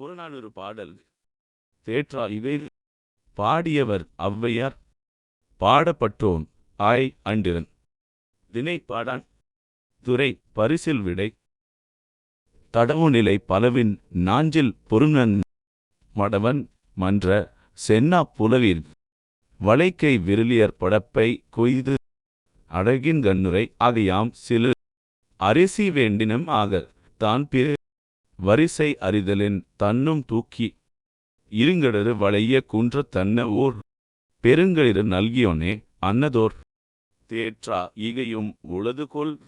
புறநானூறு பாடல். தேற்றா இவை பாடியவர் ஔவையார். பாடப்பட்டோன் ஆய் அண்டிரன். தினை பாடான் துறை பரிசில் விடை. தடவுநிலை பலவின் நாஞ்சில் பொருணன் மடவன் மன்ற சென்னா புலவில் வளைக்கை விருளியர் படப்பை கொய்து. அழகின் கண்ணுரை ஆகையாம் சிலு. அரிசி வேண்டினம் ஆக தான் பிற வரிசை அறிதலின் தன்னும் தூக்கி இருங்கடரு வளைய குன்ற தன்ன ஓர் பெருங்களிரு நல்கியோனே அன்னதோர் தேற்றா ஈகையும் உளதுகொள்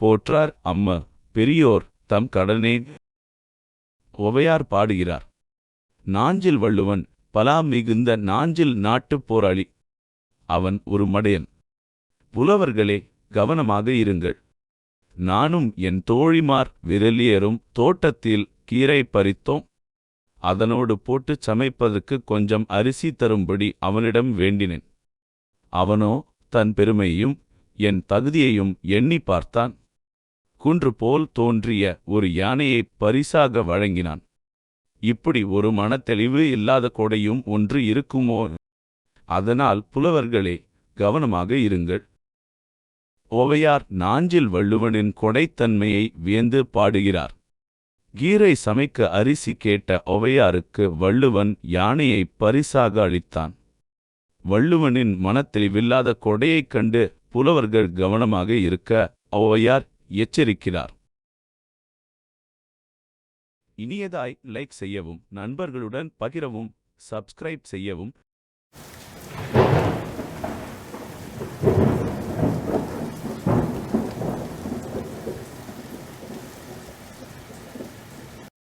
போற்றார் அம்ம பெரியோர் தம் கடனே ஒவையார் பாடுகிறார். நாஞ்சில் வள்ளுவன் பலா மிகுந்த நாஞ்சில் நாட்டுப் போராளி அவன் ஒரு மடையன். புலவர்களே கவனமாக இருங்கள். நானும் என் தோழிமார் விரலியரும் தோட்டத்தில் கீரை பறித்தோம். அதனோடு போட்டுச் சமைப்பதற்கு கொஞ்சம் அரிசி தரும்படி அவனிடம் வேண்டினேன். அவனோ தன் பெருமையையும் என் தகுதியையும் எண்ணி பார்த்தான். குன்று போல் தோன்றிய ஒரு யானையைப் பரிசாக வழங்கினான். இப்படி ஒரு மனத்தெளிவு இல்லாத கொடையும் ஒன்று இருக்குமோ? அதனால் புலவர்களே கவனமாக இருங்கள். ஓவையார் நாஞ்சில் வள்ளுவனின் கொடைத்தன்மையை வியந்து பாடுகிறார். கீரை சமைக்க அரிசி கேட்ட ஒவையாருக்கு வள்ளுவன் யானையை பரிசாக அளித்தான். வள்ளுவனின் மனத்தெளிவில்லாத கொடையைக் கண்டு புலவர்கள் கவனமாக இருக்க ஒவையார் எச்சரிக்கிறார். இனியதாய் லைக் செய்யவும் நண்பர்களுடன் பகிரவும் சப்ஸ்கிரைப் செய்யவும்